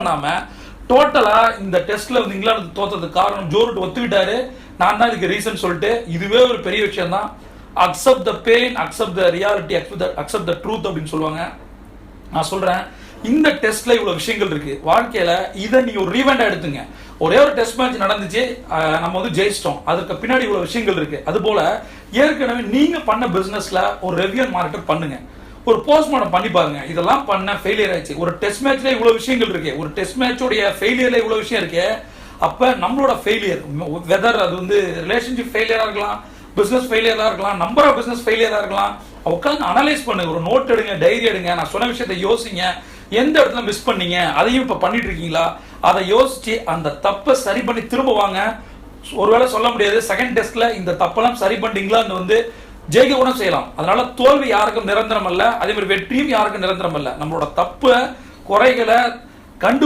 பண்ணாம டோட்டலா இந்த டெஸ்ட்ல வந்து இங்கிலாந்து தோத்ததுக்கு காரணம் ஜோரூட் ஒத்துக்கிட்டாரு. நான் தான் இதுக்கு ரீசன் சொல்லிட்டு இதுவே ஒரு பெரிய விஷயம் தான் accept the pain accept the reality accept the truth அப்படின்னு சொல்லுவாங்க. நான் சொல்றேன் இந்த டெஸ்ட்ல இவ்வளவு விஷயங்கள் இருக்கு. வாழ்க்கையில இதை நீ ஒரு ரீவெண்டா எடுத்துங்க. ஒரே ஒரு டெஸ்ட் மேட்ச் நடந்துச்சு நம்ம வந்து ஜெயிச்சிட்டோம். அதுக்கு பின்னாடி இவ்வளவு விஷயங்கள் இருக்கு. அது போல ஏற்கனவே நீங்க பண்ண பிசினஸ்ல ஒரு ரெவியூ மானிட்டர் பண்ணுங்க. ஒரு போஸ்ட்மார்ட்டம் பண்ணி பாருங்க. இதெல்லாம் பண்ண ஃபெயிலியர் ஆயிடுச்சு. ஒரு டெஸ்ட் மேட்ச்ல இவ்வளவு விஷயங்கள் இருக்கு. ஒரு டெஸ்ட் மேட்சோடைய ஃபெயிலியர்ல இவ்வளவு விஷயம் இருக்கு. அப்ப நம்மளோட ஃபெயிலியர் வெதர் அது வந்து ரிலேஷன்ஷிப் ஃபெயிலியரா இருக்கலாம் பிசினஸ் ஃபெயிலியரா இருக்கலாம் நம்பர் ஆஃப் பிசினஸ் ஃபெயிலியரா இருக்கலாம். உட்காந்து அனலைஸ் பண்ணுங்க. ஒரு நோட் எடுங்க டைரி எடுங்க. நான் சொன்ன விஷயத்தை யோசிங்க. எந்த இடத்துல மிஸ் பண்ணீங்க? அதையும் இப்ப பண்ணிட்டு இருக்கீங்களா? அதை யோசிச்சு அந்த தப்பை சரி பண்ணி திரும்ப வாங்க. ஒருவேளை சொல்ல முடியாது. செகண்ட் டெஸ்ட்ல இந்த தப்பெல்லாம் சரி பண்ணிட்டீங்களான்னு வந்து ஜெயிக்க கூட செய்யலாம். அதனால தோல்வி யாருக்கும் நிரந்தரம் அல்ல அதே மாதிரி வெற்றியும் யாருக்கும் நிரந்தரம் அல்ல. நம்மளோட தப்பு குறைகளை கண்டு